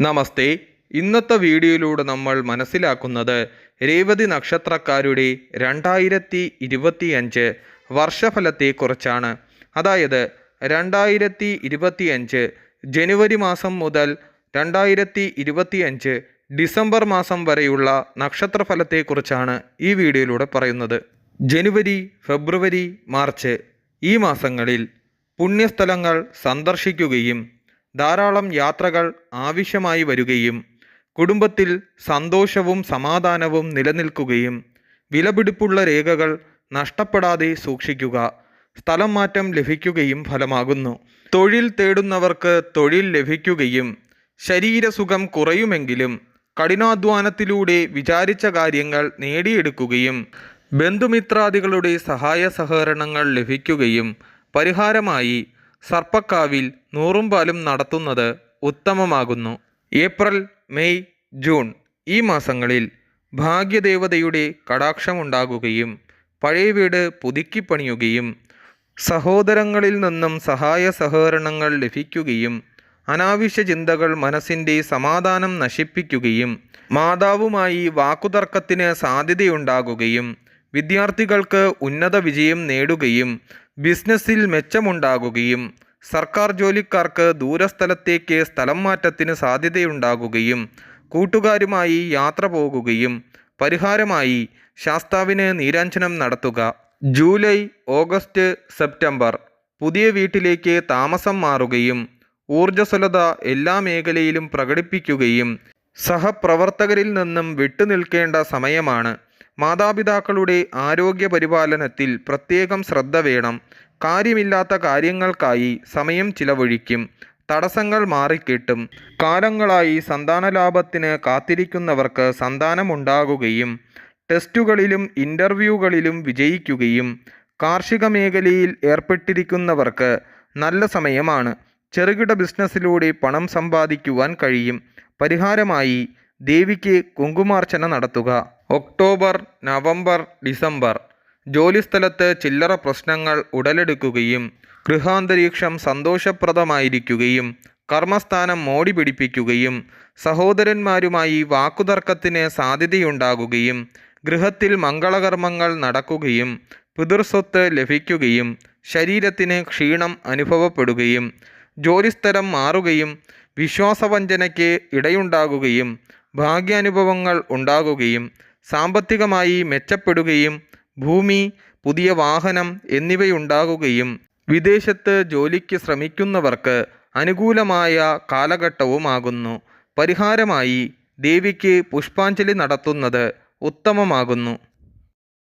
നമസ്തേ. ഇന്നത്തെ വീഡിയോയിലൂടെ നമ്മൾ മനസ്സിലാക്കുന്നത് രേവതി നക്ഷത്രക്കാരുടെ രണ്ടായിരത്തി ഇരുപത്തിയഞ്ച് വർഷഫലത്തെക്കുറിച്ചാണ്. അതായത് രണ്ടായിരത്തി ഇരുപത്തിയഞ്ച് ജനുവരി മാസം മുതൽ രണ്ടായിരത്തി ഇരുപത്തിയഞ്ച് ഡിസംബർ മാസം വരെയുള്ള നക്ഷത്രഫലത്തെക്കുറിച്ചാണ് ഈ വീഡിയോയിലൂടെ പറയുന്നത്. ജനുവരി ഫെബ്രുവരി മാർച്ച് ഈ മാസങ്ങളിൽ പുണ്യസ്ഥലങ്ങൾ സന്ദർശിക്കുകയും ധാരാളം യാത്രകൾ ആവശ്യമായി വരികയും കുടുംബത്തിൽ സന്തോഷവും സമാധാനവും നിലനിൽക്കുകയും വിലപിടിപ്പുള്ള രേഖകൾ നഷ്ടപ്പെടാതെ സൂക്ഷിക്കുക സ്ഥലം മാറ്റം ലഭിക്കുകയും ഫലമാകുന്നു. തൊഴിൽ തേടുന്നവർക്ക് തൊഴിൽ ലഭിക്കുകയും ശരീരസുഖം കുറയുമെങ്കിലും കഠിനാധ്വാനത്തിലൂടെ വിചാരിച്ച കാര്യങ്ങൾ നേടിയെടുക്കുകയും ബന്ധുമിത്രാദികളുടെ സഹായ സഹകരണങ്ങൾ ലഭിക്കുകയും പരിഹാരമായി സർപ്പക്കാവിൽ നൂറും പാലും നടത്തുന്നത് ഉത്തമമാകുന്നു. ഏപ്രിൽ മെയ് ജൂൺ ഈ മാസങ്ങളിൽ ഭാഗ്യദേവതയുടെ കടാക്ഷമുണ്ടാകുകയും പഴയ വീട് പുതുക്കിപ്പണിയുകയും സഹോദരങ്ങളിൽ നിന്നും സഹായ സഹകരണങ്ങൾ ലഭിക്കുകയും അനാവശ്യ ചിന്തകൾ മനസ്സിന്റെ സമാധാനം നശിപ്പിക്കുകയും മാതാവുമായി വാക്കുതർക്കത്തിന് സാധ്യതയുണ്ടാകുകയും വിദ്യാർത്ഥികൾക്ക് ഉന്നത വിജയം നേടുകയും ബിസിനസ്സിൽ മെച്ചമുണ്ടാകുകയും സർക്കാർ ജോലിക്കാർക്ക് ദൂരസ്ഥലത്തേക്ക് സ്ഥലം മാറ്റത്തിന് സാധ്യതയുണ്ടാകുകയും കൂട്ടുകാരുമായി യാത്ര പോകുകയും പരിഹാരമായി ശാസ്താവിന് നീരാഞ്ജനം നടത്തുക. ജൂലൈ ഓഗസ്റ്റ് സെപ്റ്റംബർ പുതിയ വീട്ടിലേക്ക് താമസം മാറുകയും ഊർജസ്വലത എല്ലാ മേഖലയിലും പ്രകടിപ്പിക്കുകയും സഹപ്രവർത്തകരിൽ നിന്നും വിട്ടുനിൽക്കേണ്ട സമയമാണ്. മാതാപിതാക്കളുടെ ആരോഗ്യ പരിപാലനത്തിൽ പ്രത്യേകം ശ്രദ്ധ വേണം. കാര്യമില്ലാത്ത കാര്യങ്ങൾക്കായി സമയം ചിലവഴിക്കും. തടസ്സങ്ങൾ മാറിക്കിട്ടും. കാലങ്ങളായി സന്താനലാഭത്തിന് കാത്തിരിക്കുന്നവർക്ക് സന്താനമുണ്ടാകുകയും ടെസ്റ്റുകളിലും ഇന്റർവ്യൂകളിലും വിജയിക്കുകയും കാർഷിക മേഖലയിൽ ഏർപ്പെട്ടിരിക്കുന്നവർക്ക് നല്ല സമയമാണ്. ചെറുകിട ബിസിനസ്സിലൂടെ പണം സമ്പാദിക്കുവാൻ കഴിയും. പരിഹാരമായി ദേവിക്ക് കുങ്കുമാർച്ചന നടത്തുക. October November December. ജോലിസ്ഥലത്ത് ചില്ലറ പ്രശ്നങ്ങൾ ഉടലെടുക്കുകയും ഗൃഹാന്തരീക്ഷം സന്തോഷപ്രദമായിരിക്കുകയും കർമ്മസ്ഥാനം മോടി പിടിപ്പിക്കുകയും സഹോദരന്മാരുമായി വാക്കുതർക്കത്തിന് സാധ്യതയുണ്ടാകുകയും ഗൃഹത്തിൽ മംഗളകർമ്മങ്ങൾ നടക്കുകയും പിതൃസ്വത്ത് ലഭിക്കുകയും ശരീരത്തിന് ക്ഷീണം അനുഭവപ്പെടുകയും ജോലിസ്ഥലം മാറുകയും വിശ്വാസവഞ്ചനയ്ക്ക് ഇടയുണ്ടാകുകയും ഭാഗ്യാനുഭവങ്ങൾ ഉണ്ടാകുകയും സാമ്പത്തികമായി മെച്ചപ്പെടുകയും ഭൂമി പുതിയ വാഹനം എന്നിവയുണ്ടാകുകയും വിദേശത്ത് ജോലിക്ക് ശ്രമിക്കുന്നവർക്ക് അനുകൂലമായ കാലഘട്ടവുമാകുന്നു. പരിഹാരമായി ദേവിക്ക് പുഷ്പാഞ്ജലി നടത്തുന്നത് ഉത്തമമാകുന്നു.